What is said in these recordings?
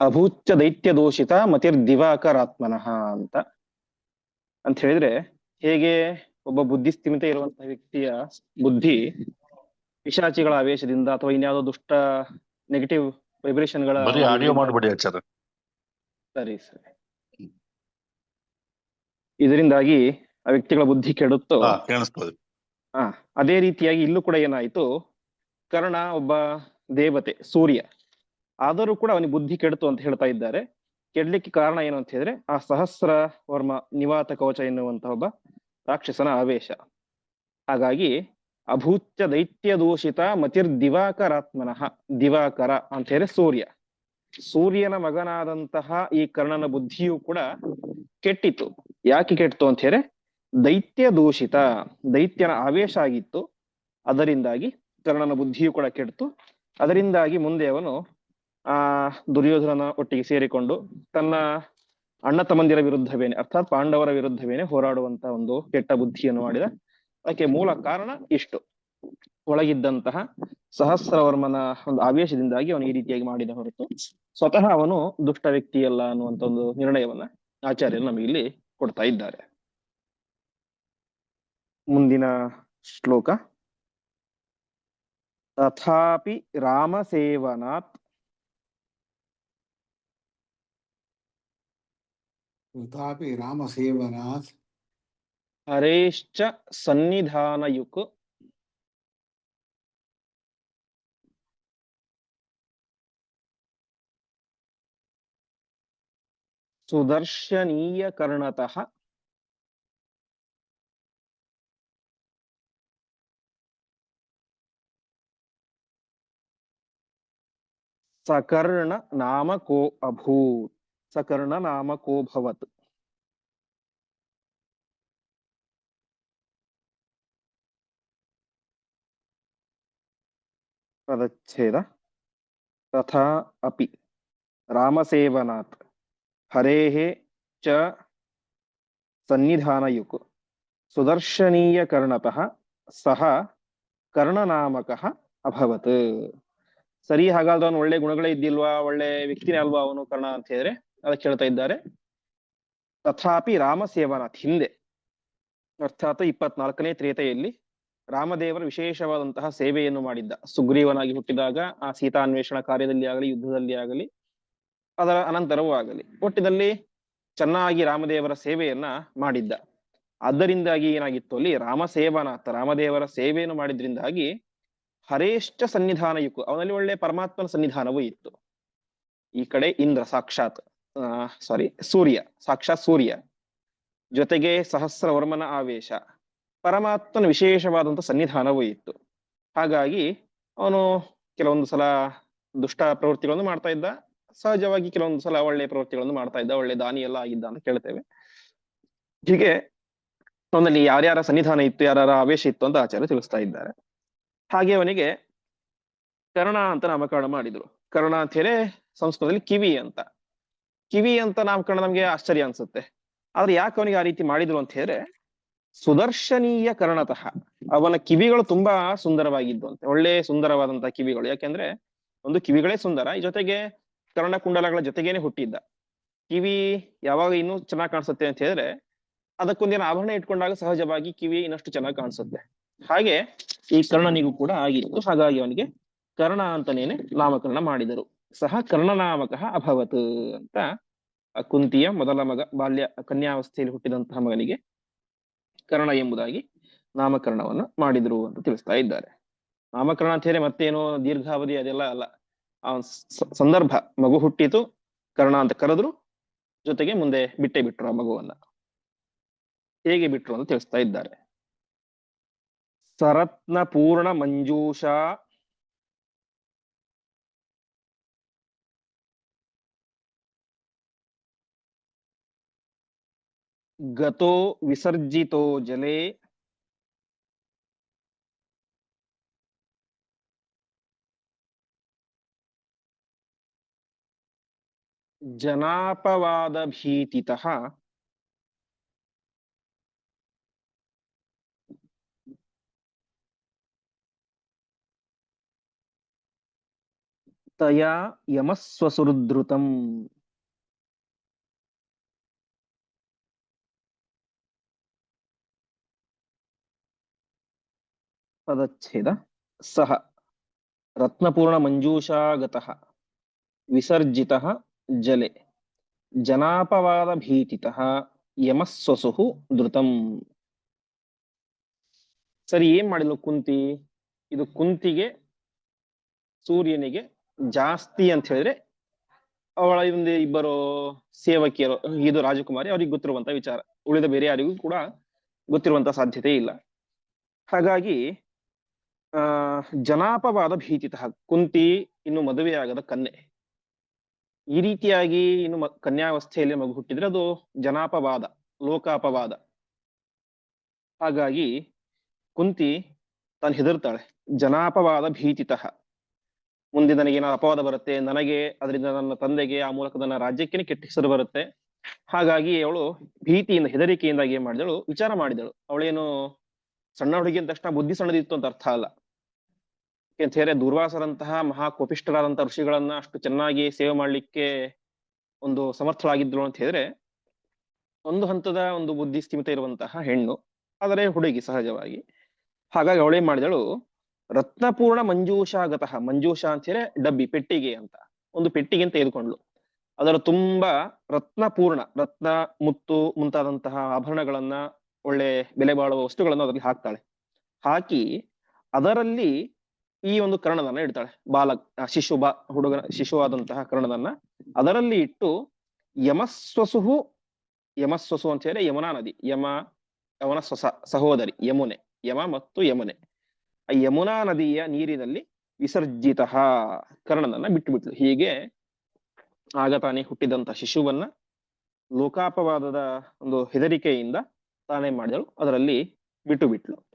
ಅಭೂಚ್ಯ ದೈತ್ಯ ದೋಷಿತ ಮತಿರ್ ದಿವಾಕರಾತ್ಮನಃ ಅಂತ. ಅಂತ ಹೇಳಿದ್ರೆ ಹೇಗೆ ಒಬ್ಬ ಬುದ್ಧಿ ಸ್ಥಿಮಿತ ಇರುವಂತಹ ವ್ಯಕ್ತಿಯ ಬುದ್ಧಿ ಪಿಶಾಚಿಗಳ ಆವೇಶದಿಂದ ಅಥವಾ ಇನ್ಯಾವುದೋ ದುಷ್ಟ ನೆಗೆಟಿವ್ ವೈಬ್ರೇಷನ್ಗಳ ಬರೀ ಆಡಿಯೋ ಮಾಡ್ಬೇಡಿ ಆಚಾರ್ಯ ಸರಿ ಸರಿ. ಇದರಿಂದಾಗಿ ಆ ವ್ಯಕ್ತಿಗಳ ಬುದ್ಧಿ ಕೆಡುತ್ತೋ. ಹಾ ಕೇಳಿಸ್ತದೆ ಅದೇ ರೀತಿಯಾಗಿ ಇಲ್ಲೂ ಕೂಡ ಏನಾಯ್ತು? ಕರ್ಣ ಒಬ್ಬ ದೇವತೆ ಸೂರ್ಯ. ಆದರೂ ಕೂಡ ಅವನಿಗೆ ಬುದ್ಧಿ ಕೆಡ್ತು ಅಂತ ಹೇಳ್ತಾ ಇದ್ದಾರೆ. ಕೆಡ್ಲಿಕ್ಕೆ ಕಾರಣ ಏನು ಅಂತ ಹೇಳಿದ್ರೆ, ಆ ಸಹಸ್ರ ವರ್ಮ ನಿವಾತ ಕವಚ ಎನ್ನುವಂತಹ ಒಬ್ಬ ರಾಕ್ಷಸನ ಆವೇಶ. ಹಾಗಾಗಿ, ಅಭೂತ್ಯ ದೈತ್ಯ ದೂಷಿತ ಮತಿರ್ ದಿವಾಕರಾತ್ಮನಃ, ದಿವಾಕರ ಅಂತ ಹೇಳಿದ್ರೆ ಸೂರ್ಯ. ಸೂರ್ಯನ ಮಗನಾದಂತಹ ಈ ಕರ್ಣನ ಬುದ್ಧಿಯು ಕೂಡ ಕೆಟ್ಟಿತ್ತು. ಯಾಕೆ ಕೆಟ್ಟಿತು ಅಂತ ಹೇಳಿದ್ರೆ, ದೈತ್ಯ ದೂಷಿತ, ದೈತ್ಯನ ಆವೇಶ ಆಗಿತ್ತು. ಅದರಿಂದಾಗಿ ಕರ್ಣನ ಬುದ್ಧಿಯು ಕೂಡ ಕೆಡ್ತು. ಅದರಿಂದಾಗಿ ಮುಂದೆ ಅವನು ಆ ದುರ್ಯೋಧನನ ಒಟ್ಟಿಗೆ ಸೇರಿಕೊಂಡು ತನ್ನ ಅಣ್ಣ ತಮ್ಮಂದಿರ ವಿರುದ್ಧವೇನೆ, ಅರ್ಥಾತ್ ಪಾಂಡವರ ವಿರುದ್ಧವೇನೆ ಹೋರಾಡುವಂತ ಒಂದು ಕೆಟ್ಟ ಬುದ್ಧಿಯನ್ನು ಮಾಡಿದ. ಅದಕ್ಕೆ ಮೂಲ ಕಾರಣ ಇಷ್ಟು. ಒಳಗಿದ್ದಂತಹ ಸಹಸ್ರವರ್ಮನ ಒಂದು ಆವೇಶದಿಂದಾಗಿ ಅವನು ಈ ರೀತಿಯಾಗಿ ಮಾಡಿದ ಹೊರತು ಸ್ವತಃ ಅವನು ದುಷ್ಟ ವ್ಯಕ್ತಿಯಲ್ಲ ಅನ್ನುವಂತ ಒಂದು ನಿರ್ಣಯವನ್ನ ಆಚಾರ್ಯರು ನಮಗೆ ಇಲ್ಲಿ ಕೊಡ್ತಾ ಇದ್ದಾರೆ. ಮುಂದಿನ ಶ್ಲೋಕ. ತಥಾಪಿ ರಾಮ ರಾಮಸೇವನಾತ್ कृतापि रामसेवनात् हरेश्च सन्निधानयुक्। सुदर्शनीयकर्णतः। सकर्ण नाम को अभूत ಕೋ ಭವತ್ ಪದಚ್ಛೇದ. ತಥಾ ಅಪಿ. ರಾಮಸೇವನಾತ್ ಹರೇಹೇ ಚ ಸನ್ನಿಧಾನಯುಕ್. ಸುದರ್ಶನೀಯ ಕರ್ಣತಃ ಸಹ ಕರ್ಣನಾಮಕ ಅಭವತ್. ಸರಿ, ಹಾಗಾದ್ರೆ ಅವನು ಒಳ್ಳೆ ಗುಣಗಳೇ ಇದ್ದಿಲ್ವಾ? ಒಳ್ಳೆ ವ್ಯಕ್ತಿನೇ ಅಲ್ವಾ ಅವನು ಕರ್ಣ ಅಂತ ಹೇಳಿದ್ರೆ? ಅದಕ್ಕೆ ಹೇಳ್ತಾ ಇದ್ದಾರೆ. ತಥಾಪಿ ರಾಮ ಸೇವಾನಾಥ್ ಹಿಂದೆ, ಅರ್ಥಾತ್ ಇಪ್ಪತ್ನಾಲ್ಕನೇ ತ್ರೇತೆಯಲ್ಲಿ ರಾಮದೇವರ ವಿಶೇಷವಾದಂತಹ ಸೇವೆಯನ್ನು ಮಾಡಿದ್ದ. ಸುಗ್ರೀವನಾಗಿ ಹುಟ್ಟಿದಾಗ, ಆ ಸೀತಾನ್ವೇಷಣ ಕಾರ್ಯದಲ್ಲಿ ಆಗಲಿ, ಯುದ್ಧದಲ್ಲಿ ಆಗಲಿ, ಅದರ ಅನಂತರವೂ ಆಗಲಿ, ಒಟ್ಟಿನಲ್ಲಿ ಚೆನ್ನಾಗಿ ರಾಮದೇವರ ಸೇವೆಯನ್ನ ಮಾಡಿದ್ದ. ಅದರಿಂದಾಗಿ ಏನಾಗಿತ್ತು ಅಲ್ಲಿ ರಾಮ ಸೇವಾನಾಥ ರಾಮದೇವರ ಸೇವೆಯನ್ನು ಮಾಡಿದ್ರಿಂದಾಗಿ ಹರೇಶ ಸನ್ನಿಧಾನ ಯುಕು ಅವನಲ್ಲಿ ಒಳ್ಳೆ ಪರಮಾತ್ಮನ ಸನ್ನಿಧಾನವೂ ಇತ್ತು. ಈ ಕಡೆ ಇಂದ್ರ ಸಾಕ್ಷಾತ್. ಸಾರಿ ಸೂರ್ಯ, ಸಾಕ್ಷಾತ್ ಸೂರ್ಯ. ಜೊತೆಗೆ ಸಹಸ್ರವರ್ಮನ ಆವೇಶ. ಪರಮಾತ್ಮನ ವಿಶೇಷವಾದಂತ ಸನ್ನಿಧಾನವೂ ಇತ್ತು. ಹಾಗಾಗಿ ಅವನು ಕೆಲವೊಂದು ಸಲ ದುಷ್ಟ ಪ್ರವೃತ್ತಿಗಳನ್ನು ಮಾಡ್ತಾ ಇದ್ದ. ಸಹಜವಾಗಿ ಕೆಲವೊಂದು ಸಲ ಒಳ್ಳೆ ಪ್ರವೃತ್ತಿಗಳನ್ನು ಮಾಡ್ತಾ ಇದ್ದ. ಒಳ್ಳೆ ದಾನಿ ಎಲ್ಲ ಆಗಿದ್ದ ಅಂತ ಕೇಳ್ತೇವೆ. ಹೀಗೆ ಅವನಲ್ಲಿ ಯಾರ್ಯಾರ ಸನ್ನಿಧಾನ ಇತ್ತು, ಯಾರ್ಯಾರ ಆವೇಶ ಇತ್ತು ಅಂತ ಆಚಾರ್ಯ ತಿಳಿಸ್ತಾ ಇದ್ದಾರೆ. ಹಾಗೆ ಅವನಿಗೆ ಕರ್ಣ ಅಂತ ನಾಮಕರಣ ಮಾಡಿದ್ರು. ಕರ್ಣ ಅಂತ ಹೇಳಿ ಸಂಸ್ಕೃತದಲ್ಲಿ ಕಿವಿ ಅಂತ. ಕಿವಿ ಅಂತ ನಾಮಕರಣ ನಮ್ಗೆ ಆಶ್ಚರ್ಯ ಅನ್ಸುತ್ತೆ. ಆದ್ರೆ ಯಾಕೆ ಅವನಿಗೆ ಆ ರೀತಿ ಮಾಡಿದ್ರು ಅಂತ ಹೇಳಿದ್ರೆ, ಸುದರ್ಶನೀಯ ಕರ್ಣತಃ ಅವನ ಕಿವಿಗಳು ತುಂಬಾ ಸುಂದರವಾಗಿದ್ದು ಅಂತೆ. ಒಳ್ಳೆ ಸುಂದರವಾದಂತಹ ಕಿವಿಗಳು. ಯಾಕೆಂದ್ರೆ ಒಂದು ಕಿವಿಗಳೇ ಸುಂದರ. ಈ ಜೊತೆಗೆ ಕರ್ಣ ಕುಂಡಲಗಳ ಜೊತೆಗೇನೆ ಹುಟ್ಟಿದ್ದ. ಕಿವಿ ಯಾವಾಗ ಇನ್ನೂ ಚೆನ್ನಾಗಿ ಕಾಣಿಸುತ್ತೆ ಅಂತ ಹೇಳಿದ್ರೆ ಅದಕ್ಕೊಂದೇನು ಆಭರಣ ಇಟ್ಕೊಂಡಾಗ ಸಹಜವಾಗಿ ಕಿವಿ ಇನ್ನಷ್ಟು ಚೆನ್ನಾಗಿ ಕಾಣಿಸುತ್ತೆ. ಹಾಗೆ ಈ ಕರ್ಣನಿಗೂ ಕೂಡ ಆಗಿತ್ತು. ಹಾಗಾಗಿ ಅವನಿಗೆ ಕರ್ಣ ಅಂತನೇನೆ ನಾಮಕರಣ ಮಾಡಿದರು. ಸಹ ಕರ್ಣನಾಮಕ ಅಭವತ್ ಅಂತ ಕುಂತಿಯ ಮೊದಲ ಮಗ, ಬಾಲ್ಯ, ಕನ್ಯಾವಸ್ಥೆಯಲ್ಲಿ ಹುಟ್ಟಿದಂತಹ ಮಗನಿಗೆ ಕರ್ಣ ಎಂಬುದಾಗಿ ನಾಮಕರಣವನ್ನು ಮಾಡಿದ್ರು ಅಂತ ತಿಳಿಸ್ತಾ ಇದ್ದಾರೆ. ನಾಮಕರಣ ಅಂತ ಹೇಳಿ ಮತ್ತೇನೋ? ದೀರ್ಘಾವಧಿ ಅದೆಲ್ಲ ಅಲ್ಲ. ಆ ಸಂದರ್ಭ. ಮಗು ಹುಟ್ಟಿತು, ಕರ್ಣ ಅಂತ ಕರೆದ್ರು, ಜೊತೆಗೆ ಮುಂದೆ ಬಿಟ್ಟೆ ಬಿಟ್ರು ಆ ಮಗುವನ್ನ. ಹೇಗೆ ಬಿಟ್ರು ಅಂತ ತಿಳಿಸ್ತಾ ಇದ್ದಾರೆ. ಸರತ್ನ ಪೂರ್ಣ ಮಂಜೂಷಾ ಗತೋ ವಿಸರ್ಜಿತೋ ಜಲೆ ಜನಾಪವಾದ ಭೀತಿತಃ ತಯಾ ಪದಚ್ಛೇದ ಸಹ. ರತ್ನಪೂರ್ಣ ಮಂಜೂಷಾಗತಃ ವಿಸರ್ಜಿತಃ ಜಲೆ. ಜನಾಪವಾದ ಭೀತಿತಃ ಯಮಸ್ವಸುಹು ಧೃತಂ. ಸರಿ, ಏನ್ ಮಾಡಿದ್ಲು ಕುಂತಿ? ಇದು ಕುಂತಿಗೆ, ಸೂರ್ಯನಿಗೆ ಜಾಸ್ತಿ ಅಂತ ಹೇಳಿದ್ರೆ ಅವಳ ಒಂದು ಇಬ್ಬರು ಸೇವಕಿಯರು, ಇದು ರಾಜಕುಮಾರಿ, ಅವ್ರಿಗೆ ಗೊತ್ತಿರುವಂತ ವಿಚಾರ. ಉಳಿದ ಬೇರೆ ಯಾರಿಗೂ ಕೂಡ ಗೊತ್ತಿರುವಂತ ಸಾಧ್ಯತೆ ಇಲ್ಲ. ಹಾಗಾಗಿ ಜನಾಪವಾದ ಭೀತಿತಃ ಕುಂತಿ ಇನ್ನು ಮದುವೆಯಾಗದ ಕನ್ಯೆ. ಈ ರೀತಿಯಾಗಿ ಇನ್ನು ಕನ್ಯಾವಸ್ಥೆಯಲ್ಲಿ ಮಗು ಹುಟ್ಟಿದ್ರೆ ಅದು ಜನಾಪವಾದ, ಲೋಕಾಪವಾದ. ಹಾಗಾಗಿ ಕುಂತಿ ತಾನು ಹೆದರ್ತಾಳೆ, ಜನಾಪವಾದ ಭೀತಿತಃ ಮುಂದೆ ನನಗೆ ಏನಾದ್ರು ಅಪವಾದ ಬರುತ್ತೆ, ನನಗೆ ಅದರಿಂದ ನನ್ನ ತಂದೆಗೆ ಆ ಮೂಲಕ ನನ್ನ ರಾಜ್ಯಕ್ಕೆ ಕೆಟ್ಟ ಹೆಸರು ಬರುತ್ತೆ. ಹಾಗಾಗಿ ಅವಳು ಭೀತಿಯಿಂದ, ಹೆದರಿಕೆಯಿಂದಾಗಿ ಏನ್ ಮಾಡಿದಳು, ವಿಚಾರ ಮಾಡಿದಳು. ಅವಳೇನು ಸಣ್ಣ ಹುಡುಗಿ ಅಂದ ತಕ್ಷಣ ಬುದ್ಧಿ ಸಣ್ಣದಿತ್ತು ಅಂತ ಅರ್ಥ ಅಲ್ಲ. ಅಂತ ಹೇಳಿದ್ರೆ ದುರ್ವಾಸರಂತಹ ಮಹಾ ಕೋಪಿಷ್ಠರಾದಂತಹ ಋಷಿಗಳನ್ನ ಅಷ್ಟು ಚೆನ್ನಾಗಿ ಸೇವೆ ಮಾಡಲಿಕ್ಕೆ ಒಂದು ಸಮರ್ಥಳಾಗಿದ್ರು ಅಂತ ಹೇಳಿದ್ರೆ ಒಂದು ಹಂತದ ಒಂದು ಬುದ್ಧಿ ಸ್ಥಿಮಿತ ಇರುವಂತಹ ಹೆಣ್ಣು, ಆದರೆ ಹುಡುಗಿ ಸಹಜವಾಗಿ. ಹಾಗಾಗಿ ಅವಳೇ ಮಾಡಿದಳು? ರತ್ನಪೂರ್ಣ ಮಂಜೂಷಾಗತಃ, ಮಂಜೂಷ ಅಂತ ಹೇಳಿ ಡಬ್ಬಿ, ಪೆಟ್ಟಿಗೆ ಅಂತ, ಒಂದು ಪೆಟ್ಟಿಗೆ ಅಂತ ತೆಗೆದುಕೊಂಡ್ಲು ಅದರ ತುಂಬಾ ರತ್ನಪೂರ್ಣ, ರತ್ನ, ಮುತ್ತು ಮುಂತಾದಂತಹ ಆಭರಣಗಳನ್ನ ಒಳ್ಳೆ ಬೆಲೆ ಬಾಳುವ ವಸ್ತುಗಳನ್ನು ಅದರಲ್ಲಿ ಹಾಕ್ತಾಳೆ. ಹಾಕಿ ಅದರಲ್ಲಿ ಈ ಒಂದು ಕರ್ಣದನ್ನ ಇಡ್ತಾಳೆ. ಬಾಲ ಆ ಶಿಶು ಬಾ, ಹುಡುಗನ ಶಿಶುವಾದಂತಹ ಕರ್ಣದನ್ನ. ಅದರಲ್ಲಿ ಇಟ್ಟು ಯಮಸ್ವಸುಹು, ಯಮಸ್ವಸು ಅಂತ ಹೇಳಿ ಯಮುನಾ ನದಿ, ಯಮ ಯಮನ ಸ್ವಸ ಸಹೋದರಿ, ಯಮುನೆ, ಯಮ ಮತ್ತು ಯಮುನೆ. ಆ ಯಮುನಾ ನದಿಯ ನೀರಿನಲ್ಲಿ ವಿಸರ್ಜಿತ ಕರ್ಣನನ್ನ ಬಿಟ್ಟು ಬಿಟ್ಲು ಹೀಗೆ ಆಗ ತಾನೇ ಹುಟ್ಟಿದಂತ ಶಿಶುವನ್ನ ಲೋಕಾಪವಾದದ ಒಂದು ಹೆದರಿಕೆಯಿಂದ ತಾನೇ ಮಾಡಿದಳು. ಅದರಲ್ಲಿ ಬಿಟ್ಟು ಬಿಟ್ಲು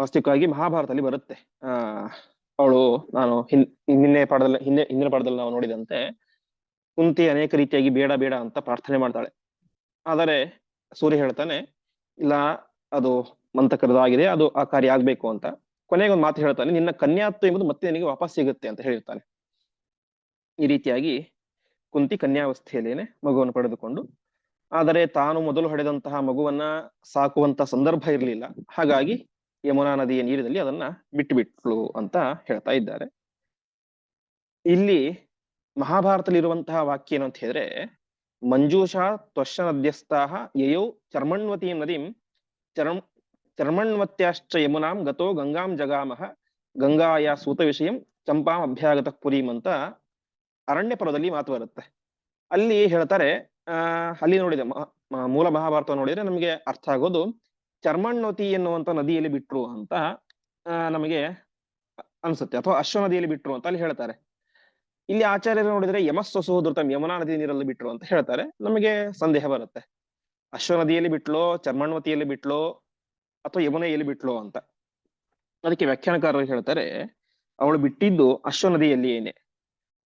ವಾಸ್ತವಿಕವಾಗಿ ಮಹಾಭಾರತದಲ್ಲಿ ಬರುತ್ತೆ. ಆ, ಅವಳು ನಾನು ಹಿಂದ್ ನಿನ್ನೆ ಪಾಠದಲ್ಲಿ, ಹಿಂದೆ, ಹಿಂದಿನ ಪಾಠದಲ್ಲಿ ನಾವು ನೋಡಿದಂತೆ ಕುಂತಿ ಅನೇಕ ರೀತಿಯಾಗಿ ಬೇಡ ಬೇಡ ಅಂತ ಪ್ರಾರ್ಥನೆ ಮಾಡ್ತಾಳೆ. ಆದರೆ ಸೂರ್ಯ ಹೇಳ್ತಾನೆ, ಇಲ್ಲ, ಅದು ಮಂತಕರದಾಗಿದೆ ಅದು ಆ ಕಾರ್ಯ ಆಗ್ಬೇಕು ಅಂತ. ಕೊನೆಗೆ ಒಂದು ಮಾತು ಹೇಳ್ತಾನೆ, ನಿನ್ನ ಕನ್ಯಾತ್ವ ಎಂಬುದು ಮತ್ತೆ ನಿನಗೆ ವಾಪಸ್ ಸಿಗುತ್ತೆ ಅಂತ ಹೇಳಿರ್ತಾನೆ. ಈ ರೀತಿಯಾಗಿ ಕುಂತಿ ಕನ್ಯಾವಸ್ಥೆಯಲ್ಲೇನೆ ಮಗುವನ್ನು ಪಡೆದುಕೊಂಡು, ಆದರೆ ತಾನು ಮೊದಲು ಹೊಡೆದಂತಹ ಮಗುವನ್ನ ಸಾಕುವಂತ ಸಂದರ್ಭ ಇರಲಿಲ್ಲ. ಹಾಗಾಗಿ ಯಮುನಾ ನದಿಯ ನೀರಿನಲ್ಲಿ ಅದನ್ನ ಬಿಟ್ಟು ಅಂತ ಹೇಳ್ತಾ ಇದ್ದಾರೆ. ಇಲ್ಲಿ ಮಹಾಭಾರತದಲ್ಲಿ ಇರುವಂತಹ ವಾಕ್ಯ ಏನು ಅಂತ ಹೇಳಿದ್ರೆ, ಮಂಜೂಷಾ ತ್ವಶ ನದ್ಯಸ್ಥಾಹ ಯಯೌ ಚರ್ಮಣ್ವತೀಂ ನದಿಂ ಚರ್ಮ ಚರ್ಮಣ್ವತ್ಯಾಶ್ಚ ಯಮುನಾಂ ಗತೋ ಗಂಗಾಂ ಜಗಾಮಹ ಗಂಗಾಯ ಸೂತ ವಿಷಯಂ ಚಂಪಾಂ ಅಭ್ಯಾಗತ ಪುರೀಂ ಅಂತ ಅರಣ್ಯ ಪರ್ವದಲ್ಲಿ ಮಾತು ಬರುತ್ತೆ ಅಲ್ಲಿ ಹೇಳ್ತಾರೆ ಅಲ್ಲಿ ನೋಡಿದೆ ಮೂಲ ಮಹಾಭಾರತ ನೋಡಿದ್ರೆ ನಮಗೆ ಅರ್ಥ ಆಗೋದು ಚರ್ಮಣ್ಣೋತಿ ಎನ್ನುವಂತ ನದಿಯಲ್ಲಿ ಬಿಟ್ರು ಅಂತ ನಮಗೆ ಅನ್ಸುತ್ತೆ. ಅಥವಾ ಅಶ್ವ ನದಿಯಲ್ಲಿ ಬಿಟ್ರು ಅಂತ ಅಲ್ಲಿ ಹೇಳ್ತಾರೆ. ಇಲ್ಲಿ ಆಚಾರ್ಯರು ನೋಡಿದ್ರೆ ಯಮಸ್ ಧೃತಂ ಯಮುನಾ ನದಿ ನೀರಲ್ಲಿ ಬಿಟ್ರು ಅಂತ ಹೇಳ್ತಾರೆ. ನಮಗೆ ಸಂದೇಹ ಬರುತ್ತೆ. ಅಶ್ವ ನದಿಯಲ್ಲಿ ಬಿಟ್ಲೋ ಚರ್ಮಣ್ವತಿಯಲ್ಲಿ ಬಿಟ್ಲೋ, ಅಥವಾ ಯಮುನೆಯಲ್ಲಿ ಬಿಟ್ಲೋ ಅಂತ. ಅದಕ್ಕೆ ವ್ಯಾಖ್ಯಾನಕಾರರು ಹೇಳ್ತಾರೆ, ಅವಳು ಬಿಟ್ಟಿದ್ದು ಅಶ್ವ ಏನೇ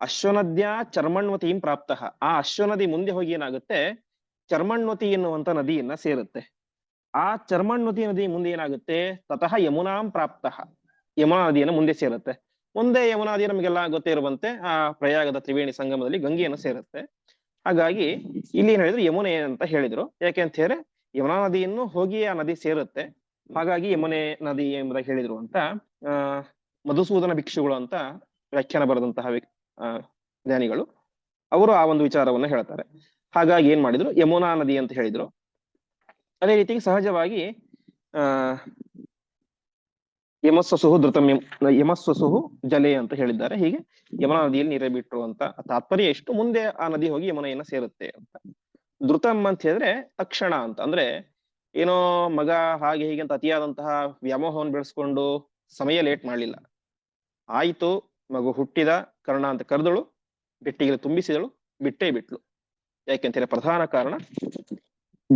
ಅಶ್ವನದ್ಯ ಚರ್ಮಣ್ವತಿಂ ಪ್ರಾಪ್ತಃ. ಆ ಅಶ್ವನದಿ ಮುಂದೆ ಹೋಗಿ ಏನಾಗುತ್ತೆ? ಚರ್ಮಣ್ವತಿ ಎನ್ನುವಂತ ನದಿಯನ್ನ ಸೇರುತ್ತೆ. ಆ ಚರ್ಮಣ್ಣುತಿ ನದಿ ಮುಂದೆ ಏನಾಗುತ್ತೆ? ತತಃ ಯಮುನಾಂ ಪ್ರಾಪ್ತ. ಯಮುನಾ ನದಿಯನ್ನು ಮುಂದೆ ಸೇರುತ್ತೆ. ಮುಂದೆ ಯಮುನಾ ನದಿ ನಮಗೆಲ್ಲ ಗೊತ್ತೇ ಇರುವಂತೆ ಆ ಪ್ರಯಾಗದ ತ್ರಿವೇಣಿ ಸಂಗಮದಲ್ಲಿ ಗಂಗೆಯನ್ನು ಸೇರುತ್ತೆ. ಹಾಗಾಗಿ ಇಲ್ಲಿ ಏನ್ ಹೇಳಿದ್ರು? ಯಮುನೆ ಅಂತ ಹೇಳಿದ್ರು. ಯಾಕೆ ಅಂತ ಹೇಳಿದ್ರೆ, ಯಮುನಾ ನದಿಯನ್ನು ಹೋಗಿ ಆ ನದಿ ಸೇರುತ್ತೆ. ಹಾಗಾಗಿ ಯಮುನೆ ನದಿ ಎಂಬುದಾಗಿ ಹೇಳಿದ್ರು ಅಂತ, ಆ, ಮಧುಸೂದನ ಭಿಕ್ಷುಗಳು ಅಂತ ವ್ಯಾಖ್ಯಾನ ಬರೆದಂತಹ ಜ್ಞಾನಿಗಳು. ಅವರು ಆ ಒಂದು ವಿಚಾರವನ್ನ ಹೇಳ್ತಾರೆ. ಹಾಗಾಗಿ ಏನ್ ಮಾಡಿದ್ರು? ಯಮುನಾ ನದಿ ಅಂತ ಹೇಳಿದ್ರು. ಅದೇ ರೀತಿ ಸಹಜವಾಗಿ, ಆ, ಯಮಸ್ವಸುಹು ಧೃತಂ ಯಂ- ಯಮಸ್ವಸುಹು ಜಲೆ ಅಂತ ಹೇಳಿದ್ದಾರೆ. ಹೀಗೆ ಯಮುನಾ ನದಿಯಲ್ಲಿ ನೀರೇ ಬಿಟ್ರು ಅಂತ ತಾತ್ಪರ್ಯ ಎಷ್ಟು? ಮುಂದೆ ಆ ನದಿ ಹೋಗಿ ಯಮುನೆಯನ್ನ ಸೇರುತ್ತೆ ಅಂತ. ಧೃತಂ ಅಂತ ಹೇಳಿದ್ರೆ ತಕ್ಷಣ ಅಂತ. ಅಂದ್ರೆ ಏನೋ ಮಗ ಹಾಗೆ ಹೀಗೆ ಅಂತ ಅತಿಯಾದಂತಹ ವ್ಯಾಮೋಹವನ್ನು ಬೆಳೆಸ್ಕೊಂಡು ಸಮಯ ಲೇಟ್ ಮಾಡ್ಲಿಲ್ಲ. ಆಯ್ತು, ಮಗು ಹುಟ್ಟಿದ ಕರ್ಣ ಅಂತ ಕರೆದಳು ಬೆಟ್ಟಿಗೆ ತುಂಬಿಸಿದಳು, ಬಿಟ್ಟೇ ಬಿಟ್ಲು. ಹೇಳಿದ್ರೆ ಪ್ರಧಾನ ಕಾರಣ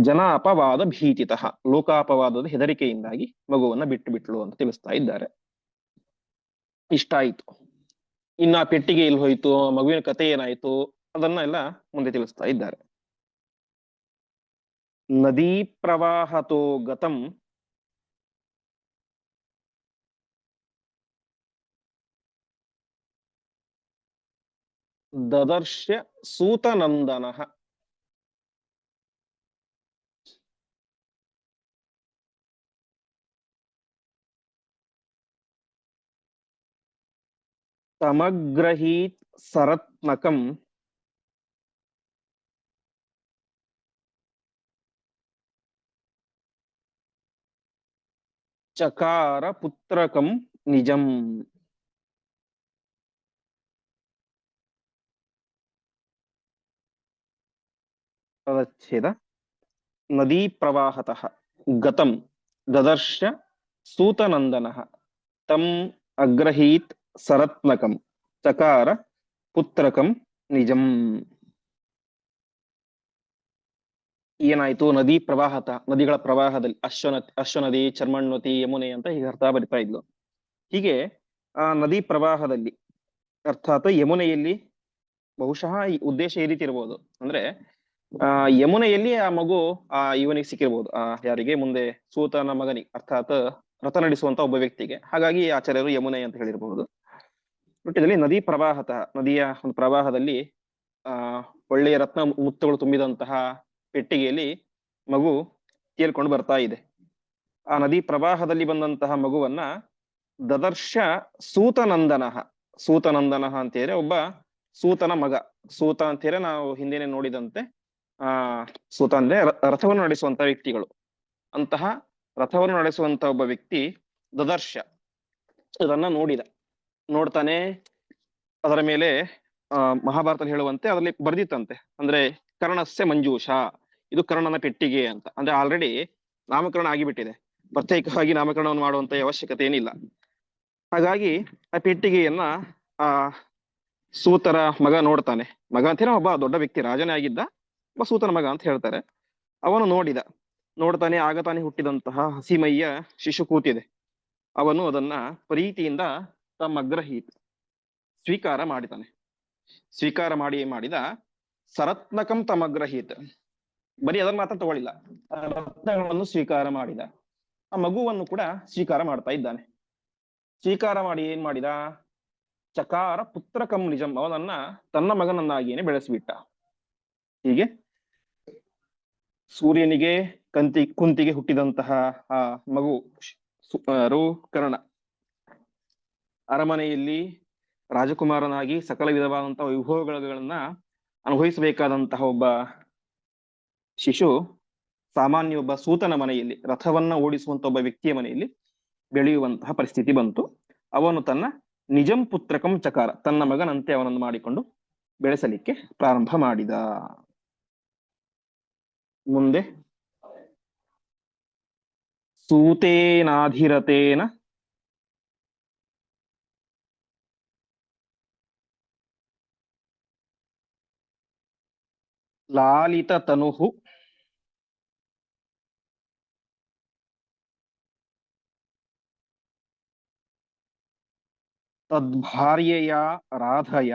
ಜನ ಅಪವಾದ ಭೀತಿತಃ, ಲೋಕಾಪವಾದದ ಹೆದರಿಕೆಯಿಂದಾಗಿ ಮಗುವನ್ನ ಬಿಟ್ಟು ಬಿಟ್ಲು ಅಂತ ತಿಳಿಸ್ತಾ ಇದ್ದಾರೆ. ಇಷ್ಟ ಆಯ್ತು. ಇನ್ನ ಪೆಟ್ಟಿಗೆ ಎಲ್ಲಿ ಹೋಯ್ತು ಮಗುವಿನ ಕತೆ ಏನಾಯ್ತು, ಅದನ್ನ ಎಲ್ಲ ಮುಂದೆ ತಿಳಿಸ್ತಾ ಇದ್ದಾರೆ. ನದೀ ಪ್ರವಾಹತೋ ಗತಂ. ದದರ್ಶ್ಯ ಸೂತನಂದನಃ. ತಮಗ್ರಹೀತ್ ಸರತ್ನಕಂ ಚಕಾರ ಪುತ್ರಕಂ ನಿಜಂ ಪದಚ್ಛೇದ ನದೀ ಪ್ರವಾಹತಃ ಗತಂ ದದರ್ಶ ಸೂತನಂದನಃ ತಂ ಸರತ್ನಕಂ, ಚಕಾರ ಪುತ್ರಕಂ ನಿಜಂ. ಏನಾಯ್ತು? ನದಿ ಪ್ರವಾಹತ, ನದಿಗಳ ಪ್ರವಾಹದಲ್ಲಿ ಅಶ್ವನ, ಅಶ್ವನದಿ ಚರ್ಮಣ್ವತಿ ಯಮುನೆ ಅಂತ ಹೀಗೆ ಅರ್ಥ ಬರಿತಾ ಇದ್ಲು. ಹೀಗೆ, ಆ ನದಿ ಪ್ರವಾಹದಲ್ಲಿ, ಅರ್ಥಾತ್ ಯಮುನೆಯಲ್ಲಿ ಬಹುಶಃ ಉದ್ದೇಶ ಈ ರೀತಿ ಇರ್ಬೋದು. ಅಂದ್ರೆ, ಆ ಯಮುನೆಯಲ್ಲಿ ಆ ಮಗು, ಆ ಇವನಿಗೆ ಸಿಕ್ಕಿರ್ಬೋದು. ಆ ಯಾರಿಗೆ? ಮುಂದೆ ಸೂತನ ಮಗನಿಗೆ, ಅರ್ಥಾತ್ ರಥ ನಡೆಸುವಂತ ಒಬ್ಬ ವ್ಯಕ್ತಿಗೆ. ಹಾಗಾಗಿ ಆಚಾರ್ಯರು ಯಮುನೆ ಅಂತ ಹೇಳಿರಬಹುದು ಒಟ್ಟಿನಲ್ಲಿ ನದಿ ಪ್ರವಾಹತ ನದಿಯ ಒಂದು ಪ್ರವಾಹದಲ್ಲಿ, ಆ, ಒಳ್ಳೆಯ ರತ್ನ ಮುತ್ತುಗಳು ತುಂಬಿದಂತಹ ಪೆಟ್ಟಿಗೆಯಲ್ಲಿ ಮಗು ತೇಲ್ಕೊಂಡು ಬರ್ತಾ ಇದೆ. ಆ ನದಿ ಪ್ರವಾಹದಲ್ಲಿ ಬಂದಂತಹ ಮಗುವನ್ನ ದದರ್ಶ ಸೂತನಂದನ ಸೂತನಂದನ ಅಂತ ಹೇಳಿದ್ರೆ ಒಬ್ಬ ಸೂತನ ಮಗ. ಸೂತ ಅಂತ ಹೇಳಿ ನಾವು ಹಿಂದೆನೆ ನೋಡಿದಂತೆ, ಆ, ಸೂತ ಅಂದ್ರೆ ರಥವನ್ನು ನಡೆಸುವಂತಹ ವ್ಯಕ್ತಿಗಳು. ಅಂತಹ ರಥವನ್ನು ನಡೆಸುವಂತಹ ಒಬ್ಬ ವ್ಯಕ್ತಿ ದದರ್ಶ. ಇದನ್ನ ನೋಡಿದ. ನೋಡ್ತಾನೆ. ಅದರ ಮೇಲೆ ಮಹಾಭಾರತ ಹೇಳುವಂತೆ ಅದರಲ್ಲಿ ಬರ್ದಿತ್ತಂತೆ. ಅಂದ್ರೆ ಕರ್ಣಸ್ಯ ಮಂಜೂಷ, ಇದು ಕರ್ಣನ ಪೆಟ್ಟಿಗೆ ಅಂತ. ಅಂದ್ರೆ ಆಲ್ರೆಡಿ ನಾಮಕರಣ ಆಗಿಬಿಟ್ಟಿದೆ. ಪ್ರತ್ಯೇಕವಾಗಿ ನಾಮಕರಣವನ್ನು ಮಾಡುವಂತ ಅವಶ್ಯಕತೆ ಏನಿಲ್ಲ. ಹಾಗಾಗಿ ಆ ಪೆಟ್ಟಿಗೆಯನ್ನ, ಆ, ಸೂತರ ಮಗ ನೋಡ್ತಾನೆ. ಮಗ ಅಂತ ಒಬ್ಬ ದೊಡ್ಡ ವ್ಯಕ್ತಿ, ರಾಜನೇ ಆಗಿದ್ದ, ಒಬ್ಬ ಸೂತನ ಮಗ ಅಂತ ಹೇಳ್ತಾರೆ. ಅವನು ನೋಡಿದ. ನೋಡ್ತಾನೆ ಆಗತಾನೆ ಹುಟ್ಟಿದಂತಹ ಹಸಿಮಯ್ಯ ಶಿಶು ಕೂತಿದೆ ಅವನು ಅದನ್ನ ಪ್ರೀತಿಯಿಂದ ತಮ್ಮ ಗ್ರಹೀತ ಸ್ವೀಕಾರ ಮಾಡಿತಾನೆ ಸ್ವೀಕಾರ ಮಾಡಿ ಮಾಡಿದ ಸರತ್ನಕಂ ತಮಗ್ರಹೀತ ಬರೀ ಅದನ್ನ ಮಾತ್ರ ತಗೊಳ್ಳಿಲ್ಲ. ರತ್ನಗಳನ್ನು ಸ್ವೀಕಾರ ಮಾಡಿದ. ಆ ಮಗುವನ್ನು ಕೂಡ ಸ್ವೀಕಾರ ಮಾಡ್ತಾ ಇದ್ದಾನೆ. ಸ್ವೀಕಾರ ಮಾಡಿ ಏನ್ ಮಾಡಿದ? ಚಕಾರ ಪುತ್ರಕಂ ನಿಜಂ. ಅವನನ್ನ ತನ್ನ ಮಗನನ್ನಾಗಿಯೇ ಬೆಳೆಸಿಬಿಟ್ಟ. ಹೀಗೆ ಸೂರ್ಯನಿಗೆ ಕಂತಿ ಕುಂತಿಗೆ ಹುಟ್ಟಿದಂತಹ ಆ ಮಗು ರು ಕರ್ಣ ಅರಮನೆಯಲ್ಲಿ ರಾಜಕುಮಾರನಾಗಿ ಸಕಲ ವಿಧವಾದಂತಹ ವೈಭವಗಳನ್ನ ಅನುಭವಿಸಬೇಕಾದಂತಹ ಒಬ್ಬ ಶಿಶು, ಸಾಮಾನ್ಯ ಒಬ್ಬ ಸೂತನ ಮನೆಯಲ್ಲಿ, ರಥವನ್ನ ಓಡಿಸುವಂತ ಒಬ್ಬ ವ್ಯಕ್ತಿಯ ಮನೆಯಲ್ಲಿ ಬೆಳೆಯುವಂತಹ ಪರಿಸ್ಥಿತಿ ಬಂತು. ಅವನು ತನ್ನ ನಿಜಂ ಪುತ್ರಕಂ ಚಕಾರ, ತನ್ನ ಮಗನಂತೆ ಅವನನ್ನು ಮಾಡಿಕೊಂಡು ಬೆಳೆಸಲಿಕ್ಕೆ ಪ್ರಾರಂಭ ಮಾಡಿದ. ಮುಂದೆ, ಸೂತೇನಾಧಿರತೇನ ಲಾಲಿತ ತನುಹು ತದ್ಭಾರ್ಯೆಯ ರಾಧಯ